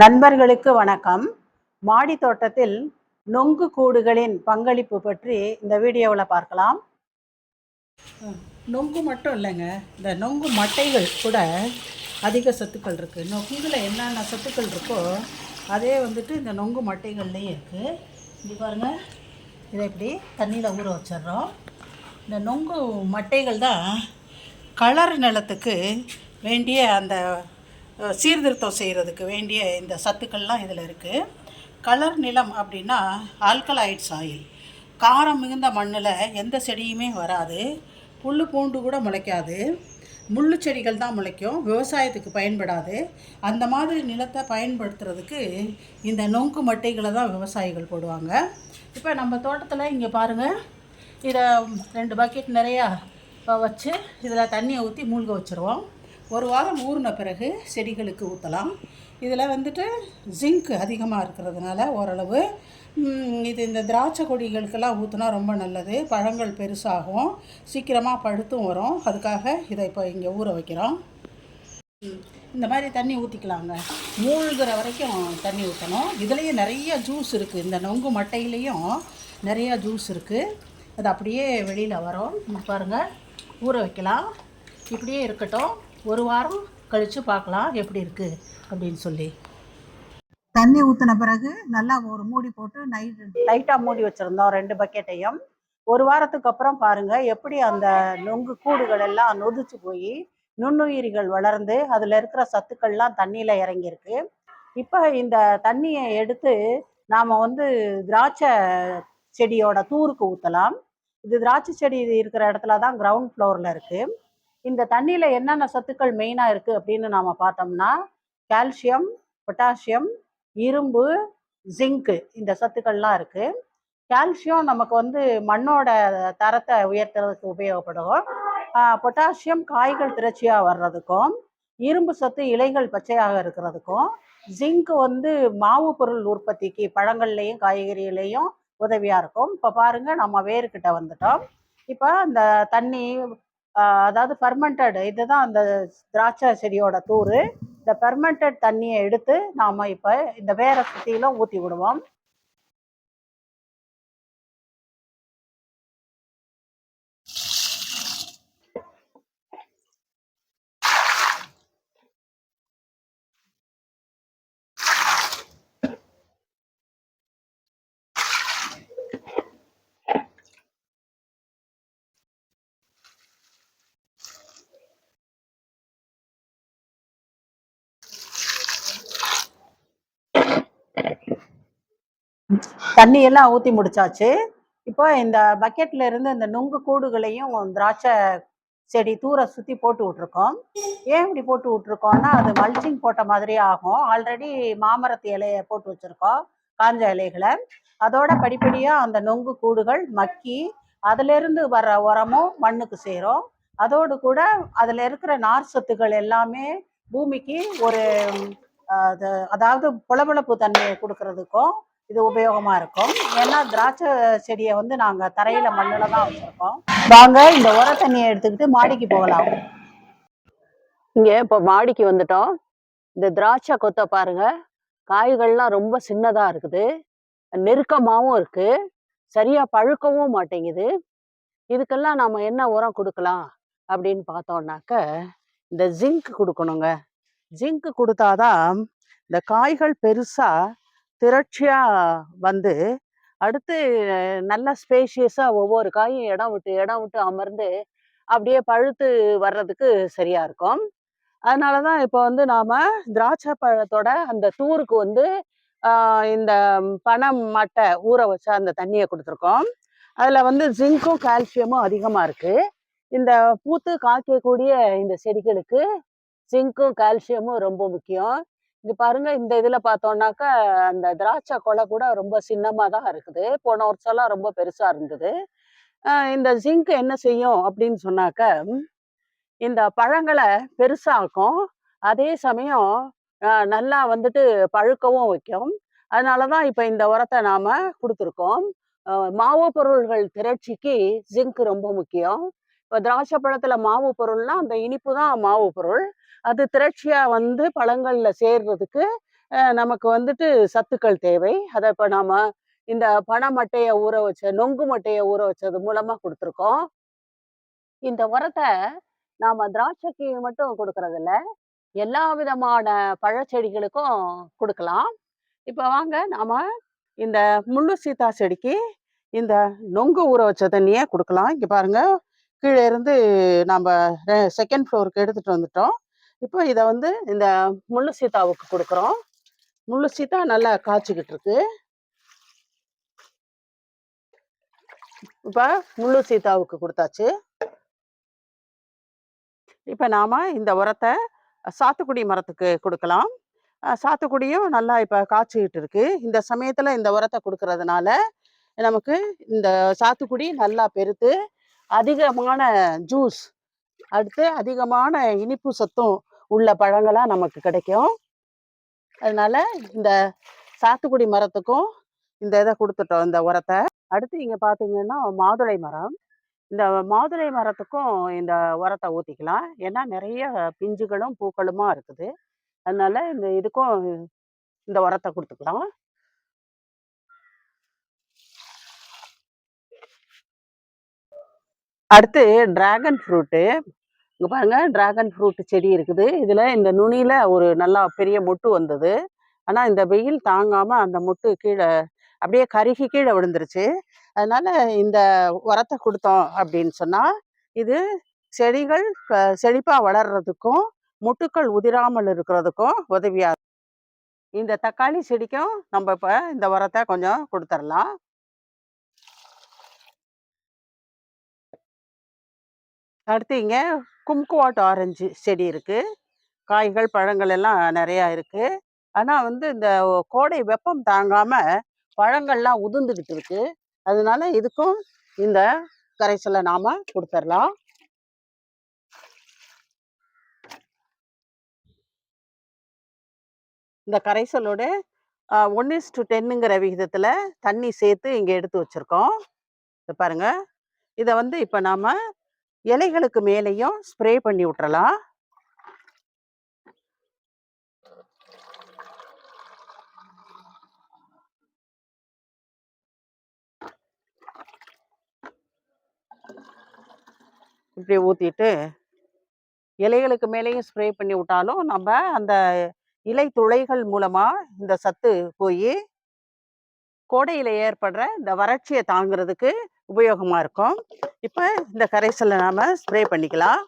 நண்பர்களுக்கு வணக்கம். மாடி தோட்டத்தில் நொங்கு கூடுகளின் பங்களிப்பு பற்றி இந்த வீடியோவில் பார்க்கலாம். நொங்கு மட்டும் இல்லைங்க. இந்த நொங்கு மட்டைகள் கூட அதிக சத்துக்கள் இருக்குது நொங்குல என்னென்ன சத்துக்கள் இருக்கோ அதே வந்துட்டு இந்த நொங்கு மட்டைகள்லேயும் இருக்குது இப்படி பாருங்கள் இதை இப்படி தண்ணியில் ஊற வச்சிடுறோம். இந்த நொங்கு மட்டைகள் தான் கலர் நிலத்துக்கு வேண்டிய அந்த சீர்திருத்தம் செய்கிறதுக்கு வேண்டிய இந்த சத்துக்கள்லாம் இதில் இருக்குது கலர் நிலம் அப்படின்னா ஆல்கலாய்ட்ஸ் ஆயில். காரம் மிகுந்த மண்ணில் எந்த செடியுமே வராது. புல் பூண்டு கூட முளைக்காது. முள்ளு செடிகள் தான் முளைக்கும். விவசாயத்துக்கு பயன்படாது. அந்த மாதிரி நிலத்தை பயன்படுத்துறதுக்கு இந்த நொங்கு மட்டைகளை தான் விவசாயிகள் போடுவாங்க. இப்போ நம்ம தோட்டத்தில் இங்கே பாருங்கள் இதை ரெண்டு பக்கெட் நிறையா வச்சு இதில் தண்ணியை ஊற்றி மூழ்க வச்சுருவோம். ஒரு வாரம் ஊறின பிறகு செடிகளுக்கு ஊற்றலாம் இதில் வந்துட்டு ஜிங்க் அதிகமாக இருக்கிறதுனால ஓரளவு இது இந்த திராட்சை கொடிகளுக்கெல்லாம் ஊற்றினா ரொம்ப நல்லது. பழங்கள் பெருசாகும். சீக்கிரமாக பழுத்தும் வரும். அதுக்காக இதை இப்போ இங்கே ஊற வைக்கிறோம். இந்த மாதிரி தண்ணி ஊற்றிக்கலாங்க மூழ்கிற வரைக்கும் தண்ணி ஊற்றணும் இதுலேயே நிறைய ஜூஸ் இருக்குது இந்த நொங்கு மட்டையிலையும் நிறைய ஜூஸ் இருக்குது அது அப்படியே வெளியில் வரும். பாருங்கள் ஊற வைக்கலாம். இப்படியே இருக்கட்டும். ஒரு வாரம் கழித்து பார்க்கலாம் எப்படி இருக்குது அப்படின்னு சொல்லி. தண்ணி ஊற்றின பிறகு நல்லா ஒரு மூடி போட்டு நைட் லைட்டாக மூடி வச்சுருந்தோம் ரெண்டு பக்கெட்டையும் ஒரு வாரத்துக்கு அப்புறம் பாருங்கள் எப்படி அந்த நொங்கு கூடுகள் எல்லாம் நொதிச்சு போய் நுண்ணுயிரிகள் வளர்ந்து அதில் இருக்கிற சத்துக்கள்லாம் தண்ணியில் இறங்கியிருக்கு. இப்போ இந்த தண்ணியை எடுத்து நாம் வந்து திராட்சை செடியோட தூருக்கு ஊற்றலாம் இது திராட்சை செடி இருக்கிற இடத்துல தான் கிரவுண்ட் ஃப்ளோரில் இருக்குது இந்த தண்ணியில் என்னென்ன சத்துக்கள் மெயினாக இருக்குது அப்படின்னு நாம பார்த்தோம்னா கால்சியம் பொட்டாசியம் இரும்பு ஜிங்க்கு இந்த சத்துக்கள்லாம் இருக்குது கால்சியம் நமக்கு வந்து மண்ணோட தரத்தை உயர்த்துறதுக்கு உபயோகப்படும். பொட்டாசியம் காய்கள் திரட்சியாக வர்றதுக்கும் இரும்பு சத்து இலைகள் பச்சையாக இருக்கிறதுக்கும் ஜிங்க் வந்து மாவு பொருள் உற்பத்திக்கு பழங்கள்லையும் காய்கறிகளையும் உதவியாக இருக்கும். இப்போ பாருங்க நம்ம வேர்கிட்ட வந்துட்டோம். இப்போ இந்த தண்ணி அதாவது ஃபர்மெண்டட் இதுதான் அந்த திராட்சை செடியோட தூர் இந்த ஃபெர்மெண்டட் தண்ணியை எடுத்து நாம் இப்போ இந்த வேரை சுற்றிலும் ஊற்றி விடுவோம். தண்ணி எல்லாம் ஊற்றி முடிச்சாச்சு. இப்போ இந்த பக்கெட்ல இருந்து இந்த நுங்கு கூடுகளையும் திராட்சை செடி தூர சுற்றி போட்டு விட்ருக்கோம் ஏன் இப்படி போட்டு விட்ருக்கோம்னா அது மல்ச்சிங் போட்ட மாதிரி ஆகும். ஆல்ரெடி மாமரத்து இலையை போட்டு வச்சுருக்கோம் காஞ்ச இலைகளை. அதோட படிப்படியாக அந்த நொங்கு கூடுகள் மக்கி அதிலிருந்து வர்ற உரமும் மண்ணுக்கு சேரும். அதோடு கூட அதில் இருக்கிற நார் சத்துக்கள் எல்லாமே பூமிக்கு ஒரு அது- அதாவது புலபுலப்பு தன்மையை கொடுக்கறதுக்கும் இது உபயோகமா இருக்கும். ஏன்னா திராட்சை செடியை வந்து நாங்க தரையில மண்ணில் தான் வச்சிருக்கோம். வாங்க இந்த உர தண்ணியை எடுத்துக்கிட்டு மாடிக்கு போகலாம். இங்க இப்போ மாடிக்கு வந்துட்டோம். இந்த திராட்சை கொத்தை பாருங்க. காய்கள்லாம் ரொம்ப சின்னதா இருக்குது. நெருக்கமாகவும் இருக்கு. சரியா பழுக்கவும் மாட்டேங்குது. இதுக்கெல்லாம் நாம என்ன உரம் கொடுக்கலாம் அப்படின்னு பார்த்தோம்னாக்க இந்த ஜிங்க் கொடுக்கணுங்க. ஜிங்க் கொடுத்தாதான் இந்த காய்கள் பெருசாக திரட்சியாக வந்து அடுத்து நல்ல ஸ்பேஷியஸாக ஒவ்வொரு காயும் இடம் விட்டு இடம் விட்டு அமர்ந்து அப்படியே பழுத்து வர்றதுக்கு சரியாக இருக்கும். அதனால தான் இப்போ வந்து நாம் திராட்சை பழத்தோட அந்த தூருக்கு வந்து இந்த பனம் மட்டை ஊற வச்ச அந்த தண்ணியை கொடுத்துருக்கோம். அதில் வந்து ஜிங்க்கும் கால்சியமும் அதிகமாக இருக்குது இந்த பூத்து காய்க்கக்கூடிய இந்த செடிகளுக்கு ஜிங்க்கும் கால்சியமும் ரொம்ப முக்கியம். இங்க பாருங்க இந்த இதுல பார்த்தோம்னாக்கா அந்த திராட்சை கொலை கூட ரொம்ப சின்னமா தான் இருக்குது. போன வருஷம்லாம் ரொம்ப பெருசா இருந்தது. இந்த ஜிங்க் என்ன செய்யும் அப்படின்னு சொன்னாக்க இந்த பழங்களை பெருசாக்கும். அதே சமயம் நல்லா வந்துட்டு பழுக்கவும் வைக்கும். அதனால தான் இப்போ இந்த உரத்தை நாம் கொடுத்துருக்கோம். மாவு பொருள்கள் திரட்சிக்கு ஜிங்க் ரொம்ப முக்கியம். இப்போ திராட்சை பழத்துல மாவு பொருள்னா அந்த இனிப்பு தான் மாவு பொருள். அது திரட்சியா வந்து பழங்கள்ல சேர்றதுக்கு அஹ் நமக்கு வந்துட்டு சத்துக்கள் தேவை. அதை இப்போ நாம இந்த பனை மட்டையை ஊற வச்ச நொங்கு மட்டையை ஊற வச்சது மூலமா கொடுத்துருக்கோம். இந்த உரத்தை நாம திராட்சைக்கு மட்டும் கொடுக்கறது இல்ல எல்லா விதமான பழச்செடிகளுக்கும் கொடுக்கலாம். இப்போ வாங்க நாம இந்த முள்ளு சீத்தா செடிக்கு இந்த நொங்கு ஊற வச்ச தண்ணியை கொடுக்கலாம். இங்க பாருங்க. கீழே இருந்து நம்ம செகண்ட் ஃப்ளோருக்கு எடுத்துட்டு வந்துட்டோம். இப்போ இதை வந்து இந்த முள்ளு சீதாவுக்கு கொடுக்குறோம். முள்ளு சீதா நல்லா காய்ச்சிக்கிட்டு இருக்கு. இப்போ முள்ளு சீதாவுக்கு கொடுத்தாச்சு. இப்போ நாம இந்த உரத்தை சாத்துக்குடி மரத்துக்கு கொடுக்கலாம். சாத்துக்குடியும் நல்லா இப்போ காய்ச்சிக்கிட்டு இருக்கு. இந்த சமயத்தில் இந்த உரத்தை கொடுக்கறதுனால நமக்கு இந்த சாத்துக்குடி நல்லா பெருத்து அதிகமான ஜூஸ் அடுத்து அதிகமான இனிப்பு சத்தும் உள்ள பழங்களாக நமக்கு கிடைக்கும். அதனால இந்த சாத்துக்குடி மரத்துக்கும் இந்த இதை கொடுத்துட்டோம் இந்த உரத்தை. அடுத்து இங்கே பார்த்தீங்கன்னா மாதுளை மரம். இந்த மாதுளை மரத்துக்கும் இந்த உரத்தை ஊற்றிக்கலாம் ஏன்னா நிறைய பிஞ்சுகளும் பூக்களுமா இருக்குது. அதனால இந்த இதுக்கும் இந்த உரத்தை கொடுத்துக்கலாம். அடுத்து டிராகன் ஃப்ரூட்டு இங்கே பாருங்கள் டிராகன் ஃப்ரூட் செடி இருக்குது. இதில் இந்த நுனியில் ஒரு நல்லா பெரிய மொட்டு வந்தது. ஆனால் இந்த வெயில் தாங்காமல் அந்த மொட்டு கீழே அப்படியே கருகி கீழே விழுந்துருச்சு. அதனால் இந்த உரத்தை கொடுத்தோம் அப்படின்னு சொன்னால் இது செடிகள் செழிப்பாக வளர்கிறதுக்கும் முட்டுக்கள் உதிராமல் இருக்கிறதுக்கும் உதவியாக இருக்கும். இந்த தக்காளி செடிக்கும் நம்ம இப்போ இந்த உரத்தை கொஞ்சம் கொடுத்துடலாம் அடுத்து இங்கே கும்குவாட் ஆரஞ்சு செடி இருக்குது காய்கள் பழங்கள் எல்லாம் நிறையா இருக்குது ஆனால் வந்து இந்த கோடை வெப்பம் தாங்காமல் பழங்கள்லாம் உதிர்ந்துக்கிட்டு இருக்கு. அதனால இதுக்கும் இந்த கரைசலை நாம் கொடுத்துடலாம் இந்த கரைசலோட ஒன் இஸ் டு டென்னுங்கிற விகிதத்தில் தண்ணி சேர்த்து இங்கே எடுத்து வச்சுருக்கோம். இதை பாருங்க. இதை வந்து இப்போ நாம் இலைகளுக்கு மேலேயும் ஸ்ப்ரே பண்ணி விட்டுறலாம். இப்படி ஊற்றிட்டு இலைகளுக்கு மேலேயும் ஸ்ப்ரே பண்ணி விட்டாலும் நம்ம அந்த இலை துளைகள் மூலமாக இந்த சத்து போய் கோடையில் ஏற்படுற இந்த வறட்சியை தாங்கிறதுக்கு உபயோகமாக இருக்கும். இப்போ இந்த கரைசலை நாம ஸ்ப்ரே பண்ணிக்கலாம்.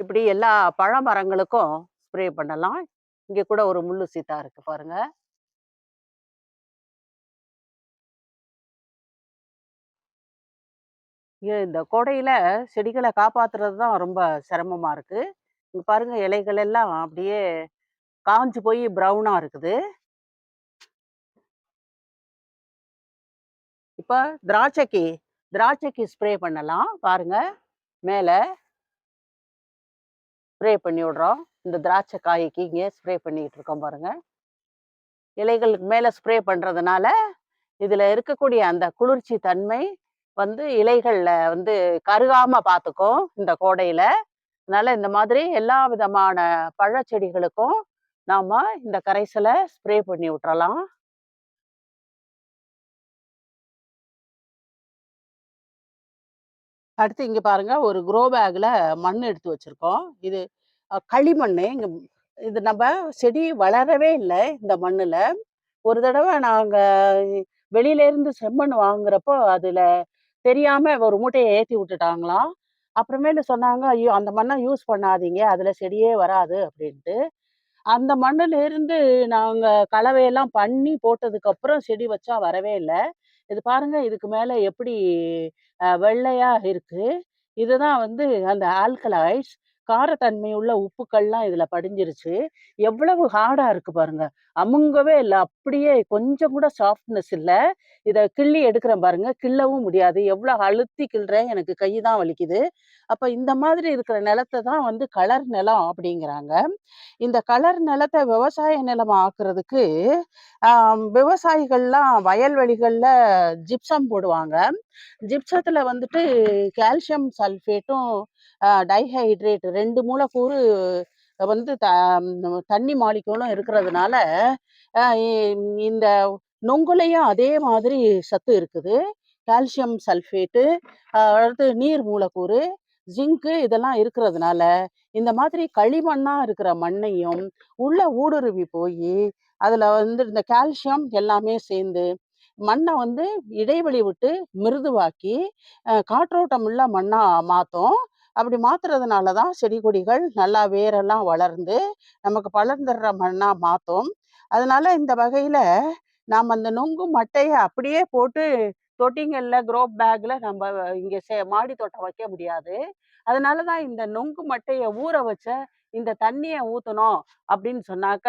இப்படி எல்லா பழ மரங்களுக்கும் ஸ்ப்ரே பண்ணலாம். இங்க கூட ஒரு முள்ளு சீத்தா இருக்கு பாருங்க. இந்த கோடையில செடிகளை காப்பாத்துறது தான் ரொம்ப சிரமமா இருக்கு. இங்க பாருங்க இலைகள் எல்லாம் அப்படியே காஞ்சு போய் ப்ரௌனாக இருக்குது. இப்போ திராட்சைக்கு திராட்சைக்கு ஸ்ப்ரே பண்ணலாம். பாருங்க. மேலே ஸ்ப்ரே பண்ணி விடுறோம். இந்த திராட்சை காய்க்கு இங்கே ஸ்ப்ரே பண்ணிக்கிட்டு இருக்கோம் பாருங்க. இலைகளுக்கு மேலே ஸ்ப்ரே பண்ணுறதுனால இதில் இருக்கக்கூடிய அந்த குளிர்ச்சி தன்மை வந்து இலைகளில் வந்து கருகாமல் பார்த்துக்கும் இந்த கோடையில். அதனால் இந்த மாதிரி எல்லா விதமான பழச்செடிகளுக்கும் நாம இந்த கரைசலை ஸ்ப்ரே பண்ணி விட்டுறலாம். அடுத்து இங்கே பாருங்க ஒரு க்ரோ பேக்ல மண் எடுத்து வச்சிருக்கோம். இது களிமண் இங்க இது நம்ம செடி வளரவே இல்லை இந்த மண்ணில். ஒரு தடவை நாங்கள் வெளியிலேருந்து செம்மண் வாங்குறப்போ அதில் தெரியாமல் ஒரு மூட்டையை ஏற்றி விட்டுட்டாங்களாம். அப்புறமேலு சொன்னாங்க ஐயோ அந்த மண்ணை யூஸ் பண்ணாதீங்க அதில் செடியே வராது அப்படின்ட்டு. அந்த மண்ணுல இருந்து கலவையெல்லாம் பண்ணி போட்டதுக்கு அப்புறம் செடி வச்சா வரவே இல்லை. இது பாருங்க இதுக்கு மேலே எப்படி வெள்ளையாக இருக்குது இருக்கு. இதுதான் வந்து அந்த ஆல்கலைட்ஸ். காரத்தன்மை உள்ள உப்புக்கள்லாம் இதுல படிஞ்சிருச்சு. எவ்வளவு ஹார்டா இருக்கு பாருங்க. அமுங்கவே இல்லை அப்படியே கொஞ்சம் கூட சாஃப்ட்னஸ் இல்லை இதை கிள்ளி எடுக்கிறேன் பாருங்க. கிள்ளவும் முடியாது. எவ்வளோ அழுத்தி கிள்றேன். எனக்கு கை தான் வலிக்குது. அப்ப இந்த மாதிரி இருக்கிற நிலத்தை தான் வந்து கலர் நிலம் அப்படிங்கிறாங்க. இந்த கலர் நிலத்தை விவசாய நிலம் ஆக்குறதுக்கு, விவசாயிகள்லாம் வயல்வெளிகளில் ஜிப்சம் போடுவாங்க. ஜிப்சத்தில் வந்துட்டு கால்சியம் சல்ஃபேட்டும், டைஹைட்ரேட் ரெண்டு மூலக்கூறு வந்து த தண்ணி மாலிக்கூலும் இருக்கிறதுனால, இந்த நொங்குலையும் அதே மாதிரி சத்து இருக்குது. கால்சியம் சல்ஃபேட்டு, அடுத்து நீர் மூலக்கூறு, ஜிங்க்கு இதெல்லாம் இருக்கிறதுனால, இந்த மாதிரி களிமண்ணாக இருக்கிற மண்ணையும் உள்ள ஊடுருவி போய் அதில் வந்து இந்த கால்சியம் எல்லாமே சேர்ந்து, மண்ணை வந்து இடைவெளி விட்டு மிருதுவாக்கி, காற்றோட்டம் உள்ள மண்ணாக மாற்றும் அப்படி மாத்துறதுனால தான் செடி கொடிகள் நல்லா வேரெல்லாம் வளர்ந்து, நமக்கு பலர்ந்துடுற மண்ணாக மாற்றும் அதனால இந்த வகையில் நாம் அந்த நொங்கு மட்டையை அப்படியே போட்டு தொட்டிங்கல்ல க்ரோ பேக்கில் நம்ம இங்கே சே மாடி தோட்டம் வைக்க முடியாது. அதனால தான் இந்த நொங்கு மட்டையை ஊற வச்ச இந்த தண்ணியை ஊற்றணும் அப்படின்னு சொன்னாக்க,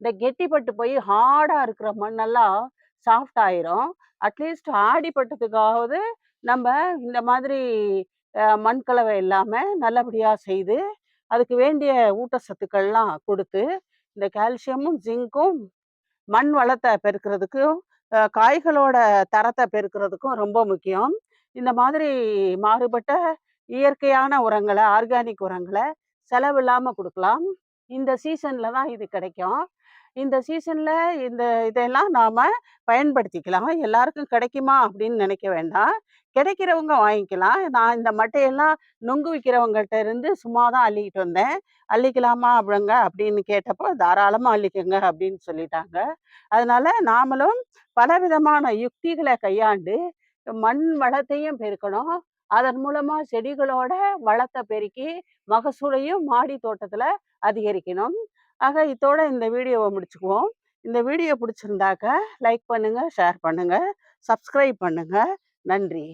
இந்த கெட்டிப்பட்டு போய் ஹார்டாக இருக்கிற மண்ணெல்லாம் சாஃப்ட் ஆயிரும். அட்லீஸ்ட் ஆடிப்பட்டத்துக்காவது நம்ம இந்த மாதிரி மண் கலவை இல்லாமல் நல்லபடியாக செய்து, அதுக்கு வேண்டிய ஊட்டச்சத்துக்கள்லாம் கொடுத்து இந்த கால்சியமும், ஜிங்க்கும் மண் வளத்தை பெருக்கிறதுக்கும், காய்களோட தரத்தை பெருக்கிறதுக்கும் ரொம்ப முக்கியம். இந்த மாதிரி மாறுபட்ட இயற்கையான உரங்களை ஆர்கானிக் உரங்களை செலவில்லாமல் கொடுக்கலாம் இந்த சீசனில் தான் இது கிடைக்கும். இந்த சீசனில் இந்த இதெல்லாம் நாம் பயன்படுத்திக்கலாம். எல்லாருக்கும் கிடைக்குமா அப்படின்னு நினைக்க வேண்டாம். கிடைக்கிறவங்க வாங்கிக்கலாம். நான் இந்த மட்டையெல்லாம் நொங்கு விற்கிறவங்கள்ட்ட இருந்து சும்மா தான் அள்ளிக்கிட்டு வந்தேன். "அள்ளிக்கலாமா அப்படிங்க?" அப்படின்னு கேட்டப்போ, தாராளமாக அள்ளிக்கங்க" அப்படின்னு சொல்லிட்டாங்க. அதனால நாமளும் பலவிதமான யுக்திகளை கையாண்டு, மண் வளத்தையும் பெருக்கணும். அதன் மூலமாக செடிகளோட வளத்தை பெருக்கி, மகசூலையும் மாடி தோட்டத்தில் அதிகரிக்கணும். ஆக இதோட இந்த வீடியோவை முடிச்சுக்குவோம். இந்த வீடியோ பிடிச்சிருந்தாக்க லைக் பண்ணுங்கள் ஷேர் பண்ணுங்கள் சப்ஸ்கிரைப் பண்ணுங்கள் நன்றி.